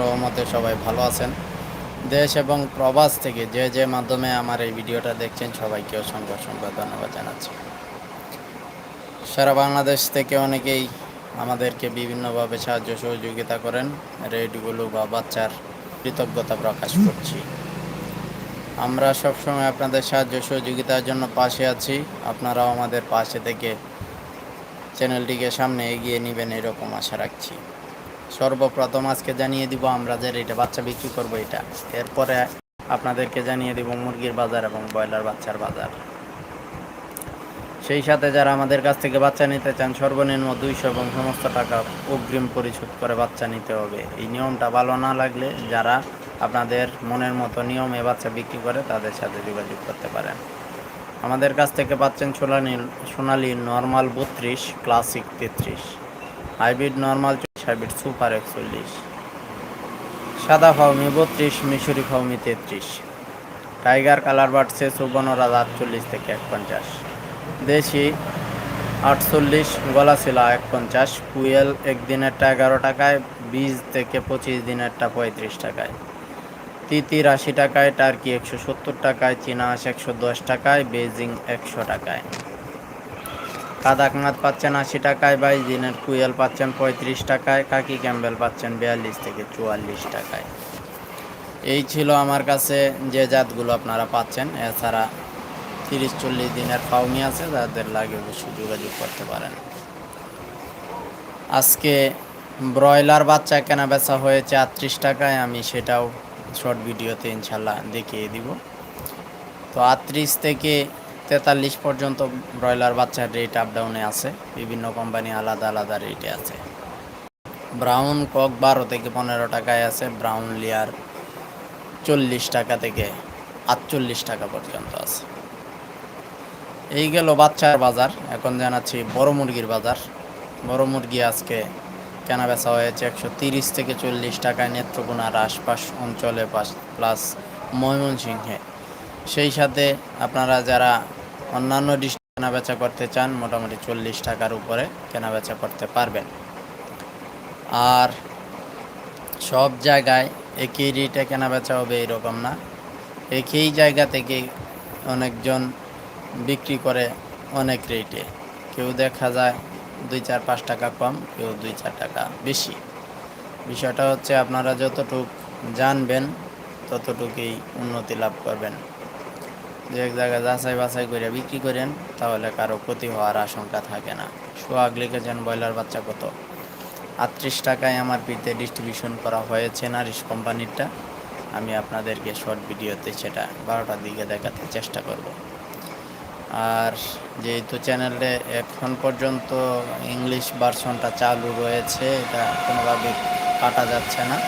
রহমতে সবাই ভালো আছেন। দেশ এবং প্রবাস থেকে যে যে মাধ্যমে আমার এই ভিডিওটা দেখছেন সবাইকে অসংখ্য অসংখ্য ধন্যবাদ জানাচ্ছি। সারা বাংলাদেশ থেকে অনেকেই আমাদেরকে বিভিন্নভাবে সাহায্য সহযোগিতা করেন। রেডগুলো বা বাচ্চার কৃতজ্ঞতা প্রকাশ করছি। আমরা সবসময় আপনাদের সাহায্য সহযোগিতার জন্য পাশে আছি। আপনারাও আমাদের পাশে থেকে চ্যানেলটিকে সামনে এগিয়ে নেবেন, এরকম আশা রাখছি। সর্বপ্রথম আজকে জানিয়ে দিব আমরা যে রেটে বাচ্চা বিক্রি করব এটা। এরপরে আপনাদেরকে জানিয়ে দিব মুরগির বাজার এবং ব্রয়লার বাচ্চার বাজার। সেই সাথে যারা আমাদের কাছ থেকে বাচ্চা নিতে চান, সর্বনিম্ন দুইশো এবং সমস্ত টাকা অগ্রিম পরিশোধ করে বাচ্চা নিতে হবে। এই নিয়মটা ভালো না লাগলে যারা আপনাদের মনের মতো নিয়মে বাচ্চা বিক্রি করে, তাদের সাথে যোগাযোগ করতে পারেন। আমাদের কাছ থেকে পাচ্ছেন সোনালি সোনালি নর্মাল বত্রিশ, ক্লাসিক তেত্রিশ। হাইব্রিড নর্মাল হাইব্রিড সুপার একচল্লিশ। সাদা ফাউমি বত্রিশ, মিশরি ফাউমি তেত্রিশ। টাইগার কালার বাড়ছে সুবর্ণরাজ আটচল্লিশ থেকে এক পঞ্চাশ দেশি আটচল্লিশ, গলা ছিল এক পঞ্চাশ কুয়েল একদিনেরটা এগারো টাকায় বিশ থেকে পঁচিশ দিনেরটা পঁয়ত্রিশ টাকায়। তিতির আশি টাকায়, টার্কি একশো সত্তর টাকায়, চীনা হাঁস একশো দশ টাকায় বেজিং একশো টাকায়। কাদাকনাথ পাচ্ছেন আশি টাকায় বাইশ দিনের কুয়েল পাচ্ছেন পঁয়ত্রিশ টাকায়, কাকি ক্যাম্বেল পাচ্ছেন বিয়াল্লিশ থেকে চুয়াল্লিশ টাকায়। এই ছিল আমার কাছে যে জাতগুলো আপনারা পাচ্ছেন। এছাড়া তিরিশ চল্লিশ দিনের ফাউমি আছে, যাদের লাগে অবশ্যই যোগাযোগ করতে পারেন। আজকে ব্রয়লার বাচ্চা কেনা বেচা হয়েছে আটত্রিশ টাকায়, আমি সেটাও শর্ট ভিডিওতে ইনশাল্লাহ দেখিয়ে দিব। তো আটত্রিশ থেকে তেতাল্লিশ পর্যন্ত ব্রয়লার বাচ্চার রেট আপ ডাউনে আছে। বিভিন্ন কোম্পানি আলাদা আলাদা রেটে আছে। ব্রাউন কক বারো থেকে পনেরো টাকায় আছে ব্রাউন লেয়ার চল্লিশ টাকা থেকে আটচল্লিশ টাকা পর্যন্ত আছে। এই গেল বাচ্চার বাজার। এখন জানাচ্ছি বড় মুরগির বাজার। বড় মুরগি আজকে কেনা বেচা হয়েছে একশো তিরিশ থেকে চল্লিশ টাকায় নেত্রকোনার আশপাশ অঞ্চলে প্লাস ময়মনসিংহে। সেই সাথে আপনারা যারা অন্যান্য ডিস্ট্রিক্ট কেনা বেচা করতে চান, মোটামুটি চল্লিশ টাকার উপরে কেনা বেচা করতে পারবেন। আর সব জায়গায় একই রেটে কেনা বেচা হবে এরকম না। একই জায়গা থেকে অনেকজন বিক্রি করে অনেক রেটে। কেউ দেখা যায় দুই চার পাঁচ টাকা কম, কেউ দুই চার টাকা বেশি। বিষয়টা হচ্ছে আপনারা যতটুক জানবেন, ততটুকুই উন্নতি লাভ করবেন। যে এক জায়গায় যাচাই বাছাই করে বিক্রি করেন, তাহলে কারও ক্ষতি হওয়ার আশঙ্কা থাকে না। সোহাগ লিখেছেন, ব্রয়লার বাচ্চা কত? আটত্রিশ টাকায় আমার পিতে ডিস্ট্রিবিউশন করা হয়েছে নারিশ কোম্পানিরটা। আমি আপনাদেরকে শর্ট ভিডিওতে সেটা বারোটার দিকে দেখাতে চেষ্টা করব। আর যেহেতু চ্যানেলে এখন পর্যন্ত ইংলিশ ভার্সনটা চালু রয়েছে, এটা কোনোভাবে কাটা যাচ্ছে না।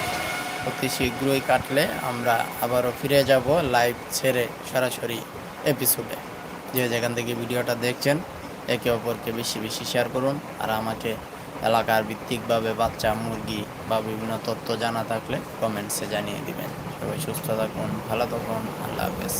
অতি শীঘ্রই কাটলে আমরা আবারও ফিরে যাব লাইভ ছেড়ে সরাসরি এপিসোডে যে যেখান থেকে ভিডিওটা দেখছেন, একে অপরকে বেশি বেশি শেয়ার করুন আর আমাকে এলাকার ভিত্তিকভাবে বাচ্চা, মুরগি বা বিভিন্ন তথ্য জানা থাকলে কমেন্টসে জানিয়ে দিবেন। সবাই সুস্থ থাকুন, ভালো থাকুন, আল্লাহ হাফেজ।